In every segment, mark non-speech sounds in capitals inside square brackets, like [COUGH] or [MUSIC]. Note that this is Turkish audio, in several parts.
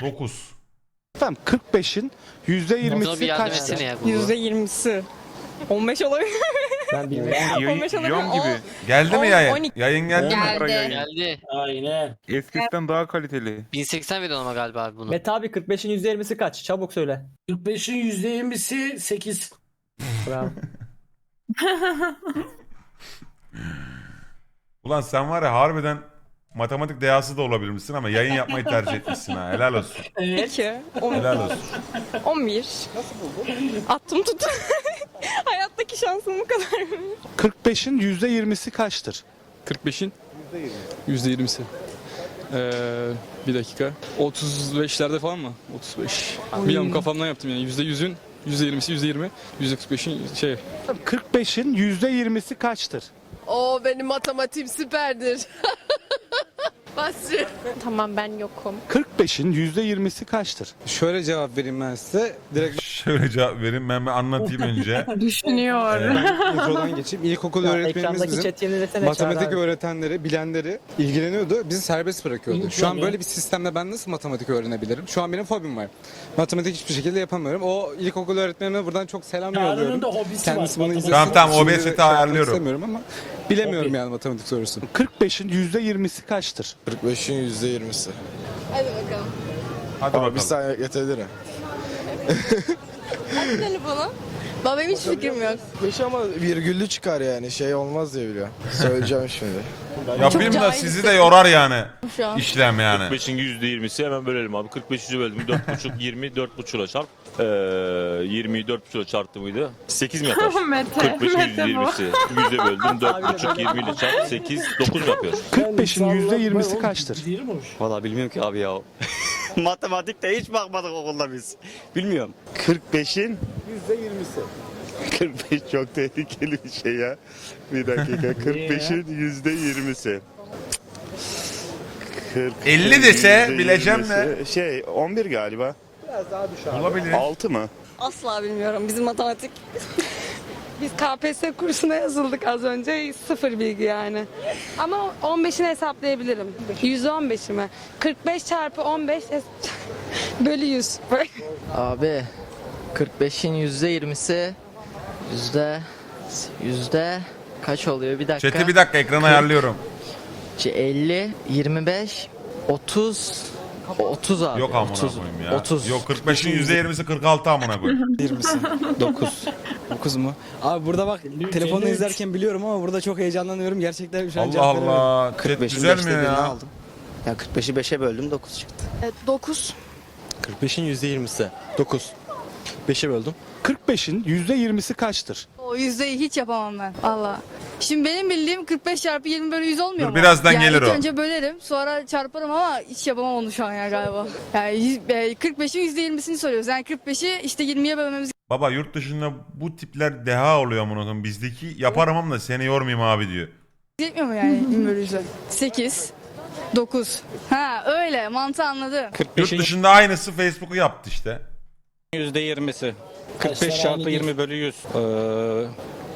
9. Efendim 45'in Buna bir %20'si yardım kaçtır? etsene ya Google. Yüzde yirmisi. 15 olabilir. [LAUGHS] Ben bilmiyorum. 15 olabilir. Yom gibi. Geldi mi On- yayın? 12. Yayın geldi mi? Geldi. Geldi. Aynen. Eskisinden daha kaliteli. 1080 veriyor ama galiba abi bunu. Mete abi 45'in %20'si kaç? Çabuk söyle. 45'in %20'si 8. Bravo. [LAUGHS] Ulan sen var ya harbiden matematik dehası da olabilir misin ama yayın yapmayı tercih etmişsin ha. Helal olsun. Evet. 2, 10, Helal olsun. 11. Nasıl buldun? Attım tuttum. [LAUGHS] Hayattaki şansım bu kadar. 45'in %20'si kaçtır? 45'in %20'si. Ee, bir dakika. 35'lerde falan mı? 35. Bilmiyorum kafamdan yaptım yani. %100'ün %20'si %20. %45'in şey 45'in %20'si kaçtır? O benim matematiğim süperdir. [LAUGHS] Basri. tamam ben yokum. 45'in %20'si kaçtır? Şöyle cevap vereyim ben size. Direkt Şöyle cevap vereyim ben bir anlatayım önce. [LAUGHS] Düşünüyorum. ben [LAUGHS] introdan geçeyim. İlkokul Ya, öğretmenimiz ekrandaki bizim. chat yenilesene Matematik Çağrı abi. öğretenleri, bilenleri ilgileniyordu. Bizi serbest bırakıyordu. Şu an böyle bir sistemde ben nasıl matematik öğrenebilirim? Şu an benim fobim var. Matematik hiçbir şekilde yapamıyorum. O ilkokul öğretmenime buradan çok selam Çağrı'nın yolluyorum. da hobisi Kendisi var. bunu izlesin. Tamam, tamam, Şimdi OBS'i şey yapmak ayarlıyorum. istemiyorum ama bilemiyorum Hobi. yani matematik sorusu. 45'in %20'si kaçtır? 45'in %20'si. Hadi bakalım. Hadi Ama bir bakalım. saniye [LAUGHS] getirebilirim. Telefonu. Baba benim hiç fikrim yok. 5 ama virgüllü çıkar yani şey olmaz diye biliyor. Söyleyeceğim şimdi. [LAUGHS] Yapayım da sizi de yorar yani. Şu an. İşlem yani. 45'in %20'si hemen bölelim abi. 45'i böldüm. 4,5 20 4,5 ile çarp. Ee, 20'yi 4,5 ile çarptı mıydı? 8 mi yapar? 45'in %20'si. Yüzde böldüm. 4,5 20 ile çarp. 8 9 yapıyor. 45'in %20'si kaçtır? Valla bilmiyorum ki abi ya. [LAUGHS] Matematikte hiç bakmadık okulda biz. Bilmiyorum. 45'in %20'si. 45 çok tehlikeli bir şey ya. Bir dakika [LAUGHS] 45'in yüzde 20'si. 50 dese bileceğim de. Şey 11 galiba. Olabilir. 6 mı? Asla bilmiyorum. Bizim matematik. [LAUGHS] Biz KPSS kursuna yazıldık az önce. Sıfır bilgi yani. Ama 15'ini hesaplayabilirim. %15'i mi? 45 çarpı 15 es- [LAUGHS] bölü 100. Abi 45'in %20'si yüzde yüzde kaç oluyor bir dakika. Chat'i bir dakika ekran ayarlıyorum. Şey, 50, 25, 30, 30 abi. Yok amına 30, koyayım ya. 30. Yok 45'in %20'si 46 amına koyayım. [LAUGHS] 9. 9 mu? Abi burada bak telefonu 53. izlerken biliyorum ama burada çok heyecanlanıyorum. Gerçekten şu an Allah cevap veremiyorum. Allah. Chat düzelmiyor ya. Ya 45'i 5'e böldüm 9 çıktı. 9. 45'in %20'si. 9. 5'e böldüm. 45'in %20'si kaçtır? O yüzdeyi hiç yapamam ben. Valla. Şimdi benim bildiğim 45 çarpı 20 bölü 100 olmuyor Dur, mu? birazdan yani gelir ilk o. önce bölerim sonra çarparım ama hiç yapamam onu şu an ya galiba. Yani yüz- e, 45'in %20'sini soruyoruz. Yani 45'i işte 20'ye bölmemiz Baba yurt dışında bu tipler deha oluyor amına koyayım. Bizdeki yaparım ama da seni yormayayım abi diyor. yetmiyor mu yani 20 bölü 100'e? 8, 9. Ha öyle mantığı anladım. Yurt dışında aynısı Facebook'u yaptı işte. %20'si. 45 çarpı 20 bölü 100. Ee,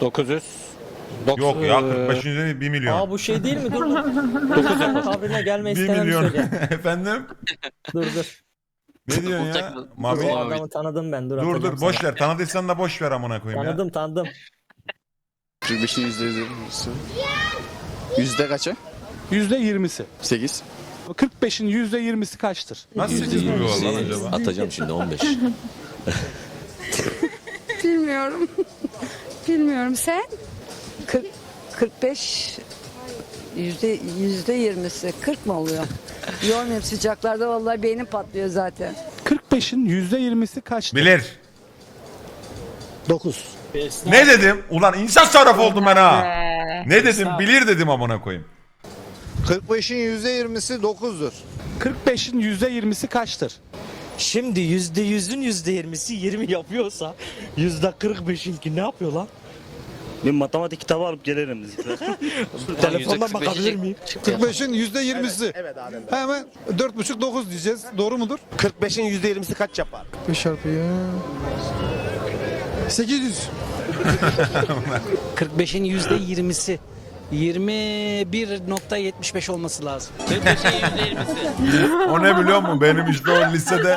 900. Yok ya 45'in üzerine 1 milyon. Aa bu şey değil mi? Dur dur. 9 Tavrına gelme 1 istemem milyon. söyle. [LAUGHS] Efendim? Dur dur. Ne diyorsun ya? Olacak mı? Mami. O adamı tanıdım ben. Dur, Dur dur boş sana. ver. Tanıdıysan da boş ver amına koyayım ya. Tanıdım tanıdım. 45'in %20'si. Yüzde kaçı? %20'si. 8. 45'in %20'si kaçtır? Nasıl 8 milyon lan acaba? Atacağım şimdi 15. [LAUGHS] Bilmiyorum. Bilmiyorum sen? 45 yüzde yüzde yirmisi 40 mı oluyor? Yormayayım sıcaklarda vallahi beynim patlıyor zaten. 45'in %20'si kaçtır? Bilir. 9. Ne dedim? Ulan insan sarraf oldum ben ha. Ne dedim? Bilir dedim amına koyayım. 45'in %20'si 9'dur. 45'in %20'si kaçtır? Şimdi %100'ün %20'si 20 yapıyorsa %45'inki ne yapıyor lan? Bir matematik kitabı alıp gelirim. [LAUGHS] Telefondan bakabilir miyim? 45'in %20'si. Evet abi. Hemen 4,5 9 diyeceğiz. Doğru mudur? 45'in %20'si kaç yapar? 5 çarpı ya. 800. 45'in %20'si 21.75 olması lazım. [LAUGHS] O ne biliyor musun? Benim işte o lisede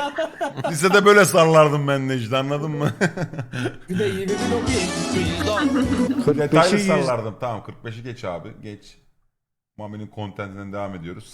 lisede böyle sallardım ben de işte anladın mı? Bir de 21 okuyor. Detaylı 45'i yüz- sallardım. Tamam 45'i geç abi. Geç. Mami'nin kontentinden devam ediyoruz.